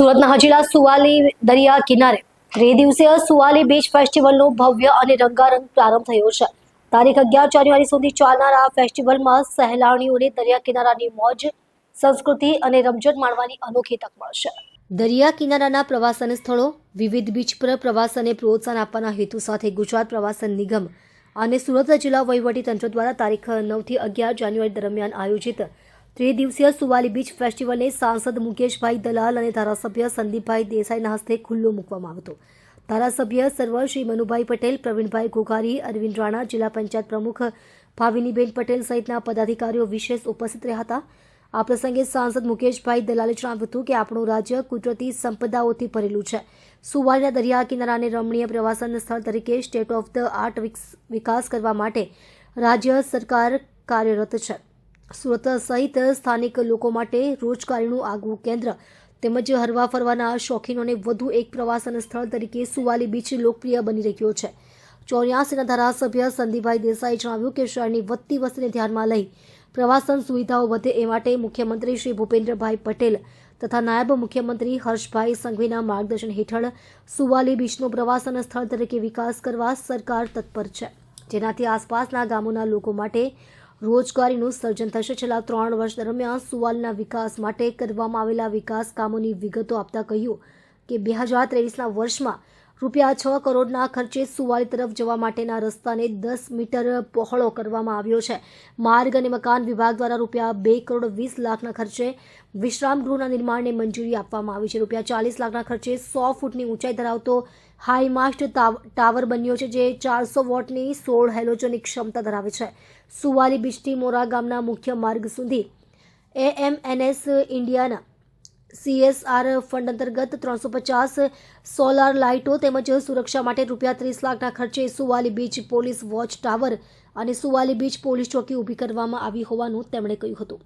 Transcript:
સુરતના હજીરા સુવાલી દરિયા કિનારે ત્રિદિવસીય સુવાલી બીચ ફેસ્ટિવલનો ભવ્ય અને રંગારંગ પ્રારંભ થયો છે. તારીખ અગિયાર જાન્યુઆરી સુધી ચાલનાર આ ફેસ્ટિવલમાં સહેલાણીઓને દરિયા કિનારાની મોજ, સંસ્કૃતિ અને રમઝટ માણવાની અનોખી તક મળશે. દરિયા કિનારાના પ્રવાસન સ્થળો વિવિધ બીચ પર પ્રવાસનને પ્રોત્સાહન આપવાના હેતુ સાથે ગુજરાત પ્રવાસન નિગમ અને સુરત જિલ્લા વહીવટી તંત્ર દ્વારા તારીખ નવથી અગિયાર જાન્યુઆરી દરમિયાન આયોજિત ત્રિદિવસીય સુવાલી બીચ ફેસ્ટિવલને સાંસદ મુકેશભાઈ દલાલ અને ધારાસભ્ય સંદીપભાઈ દેસાઈના હસ્તે ખુલ્લો મૂકવામાં આવ્યો ધારાસભ્ય સર્વ શ્રી મનુભાઈ પટેલ, પ્રવીણભાઈ ઘોઘારી, અરવિંદ રાણા, જિલ્લા પંચાયત પ્રમુખ ભાવિનીબેન પટેલ સહિતના પદાધિકારીઓ વિશેષ ઉપસ્થિત રહ્યા હતા. આ પ્રસંગે સાંસદ મુકેશભાઈ દલાલે જણાવ્યું હતું કે આપણું રાજ્ય કુદરતી સંપદાઓથી ભરેલું છે. સુવાલીના દરિયા કિનારાને રમણીય પ્રવાસન સ્થળ તરીકે સ્ટેટ ઓફ ધ આર્ટ વિકાસ કરવા માટે રાજ્ય સરકાર કાર્યરત છે. સુરત સહિત સ્થાનિક લોકો માટે રોજગારીનું આગવું કેન્દ્ર. તેમજ હરવા ફરવાના શોખીનોને વધુ એક પ્રવાસન સ્થળ તરીકે સુવાલી બીચ લોકપ્રિય બની રહ્યો છે. ચોર્યાસીના ધારાસભ્ય સંદીપભાઈ દેસાઈએ જણાવ્યું કે શહેરની વધતી વસ્તીને ધ્યાનમાં લઈ પ્રવાસન સુવિધાઓ વધે એ માટે મુખ્યમંત્રી શ્રી ભૂપેન્દ્રભાઈ પટેલ તથા નાયબ મુખ્યમંત્રી હર્ષભાઈ સંઘવીના માર્ગદર્શન હેઠળ સુવાલી બીચનો પ્રવાસન સ્થળ તરીકે વિકાસ કરવા સરકાર તત્પર છે. જેનાથી આસપાસના ગામોના લોકો માટે રોજગારીનું સર્જન થશે. છેલ્લા ત્રણ વર્ષ દરમિયાન સુવાલના વિકાસ માટે કરવામાં આવેલા વિકાસ કામોની વિગતો આપતા કહ્યું કે બે હજાર ત્રેવીસના વર્ષમાં રૂપિયા છ કરોડના ખર્ચે સુવાલી તરફ જવા માટેના રસ્તાને દસ મીટર પહોળો કરવામાં આવ્યો છે. માર્ગ અને મકાન વિભાગ દ્વારા રૂપિયા બે કરોડ વીસ લાખના ખર્ચે વિશ્રામ ગૃહના નિર્માણને મંજૂરી આપવામાં આવી છે. રૂપિયા ચાલીસ લાખના ખર્ચે સો ફૂટની ઊંચાઈ ધરાવતો હાઈમાસ્ટ ટાવર બન્યો છે જે ચારસો વોટની સોળ હેલોજનની ક્ષમતા ધરાવે છે. સુવાલી બીચથી મોરા ગામના મુખ્ય માર્ગ સુધી એએમએનએસ ઇન્ડિયાના સીએસઆર ફંડ અંતર્ગત ત્રણસો પચાસ સોલાર લાઇટો તેમજ સુરક્ષા માટે રૂપિયા ત્રીસ લાખના ખર્ચે Suvali beach police watch tower અને સુવાલી બીચ પોલીસ ચોકી ઊભી કરવામાં આવી હોવાનું તેમણે કહ્યું હતું.